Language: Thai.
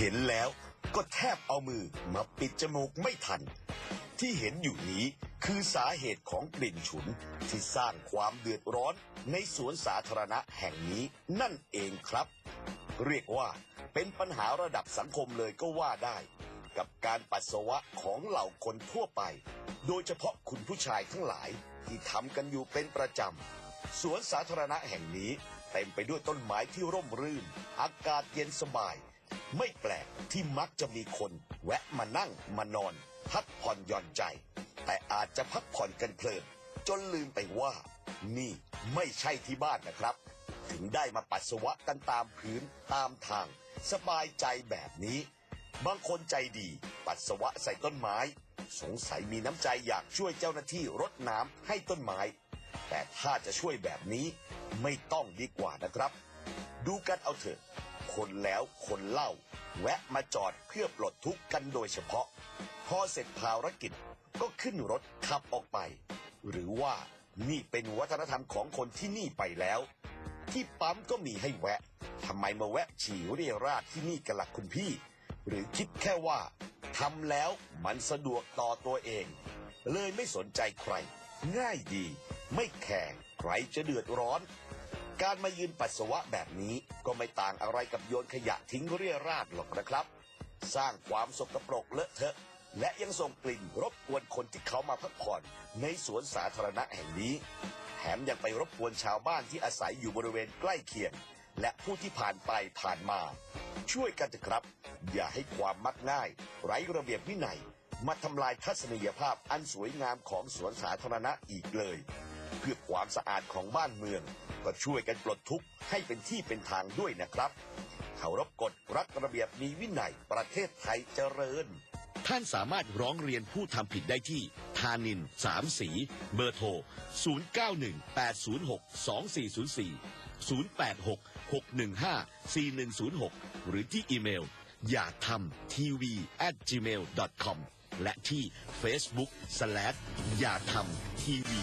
เห็นแล้วก็แทบเอามือมาปิดจมูกไม่ทัน ที่เห็นอยู่นี้คือสาเหตุของกลิ่นฉุนที่สร้างความเดือดร้อนในสวนสาธารณะแห่งนี้นั่นเองครับ เรียกว่าเป็นปัญหาระดับสังคมเลยก็ว่าได้ กับการปัสสาวะของเหล่าคนทั่วไป โดยเฉพาะคุณผู้ชายทั้งหลายที่ทำกันอยู่เป็นประจำสวนสาธารณะแห่งนี้เต็มไปด้วยต้นไม้ที่ร่มรื่น อากาศเย็นสบาย ไม่แปลกที่มักจะมีคนแวะมานั่งมานอน พักผ่อนหย่อนใจ แต่อาจจะพักผ่อนกันเพลิน จนลืมไปว่า นี่ไม่ใช่ที่บ้านนะครับ ถึงได้มาปัสสาวะกันตามพื้นตามทาง สบายใจแบบนี้ บางคนใจดี ปัสสาวะใส่ต้นไม้ สงสัยมีน้ำใจอยากช่วยเจ้าหน้าที่รดน้ำให้ต้นไม้ แต่ถ้าจะช่วยแบบนี้ไม่ต้องดีกว่านะครับ ดูกันเอาเถอะ คนแล้วคนเล่า แวะมาจอดเพื่อปลดทุกข์กันโดยเฉพาะ พอเสร็จภารกิจก็ขึ้นรถขับออกไป หรือว่านี่เป็นวัฒนธรรมของคนที่นี่ไปแล้ว ที่ปั๊มก็มีให้แวะทำไมมาแวะฉี่เรียราดที่นี่กันล่ะคุณพี่ หรือคิดแค่ว่าทำแล้วมันสะดวกต่อตัวเอง เลยไม่สนใจใคร ง่ายดี ไม่แข่งใครจะเดือดร้อน การมายืนปัสสาวะแบบนี้ก็ไม่ต่างอะไรกับโยนขยะทิ้งเรี่ยราดหรอกนะครับ สร้างความสกปรกเลอะเทอะ และยังส่งกลิ่นรบกวนคนที่เขามาพักผ่อนในสวนสาธารณะแห่งนี้ แถมยังไปรบกวนชาวบ้านที่อาศัยอยู่บริเวณใกล้เคียง และผู้ที่ผ่านไปผ่านมา ช่วยกันเถอะครับ อย่าให้ความมักง่าย ไร้ระเบียบวินัย มาทำลายทัศนียภาพอันสวยงามของสวนสาธารณะอีกเลย เพื่อความสะอาดของบ้านเมือง ก็ช่วยกันปลดทุกข์ให้เป็นที่เป็นทางด้วยนะครับเคารพกฎรักระเบียบมีวินัยประเทศไทยเจริญ ท่านสามารถร้องเรียนผู้ทำผิดได้ที่ทานินสามสี เบอร์โทร 0918062404 0866154106 หรือที่อีเมล อย่าทำทีวี at gmail com และที่ Facebook slash อย่าทำทีวี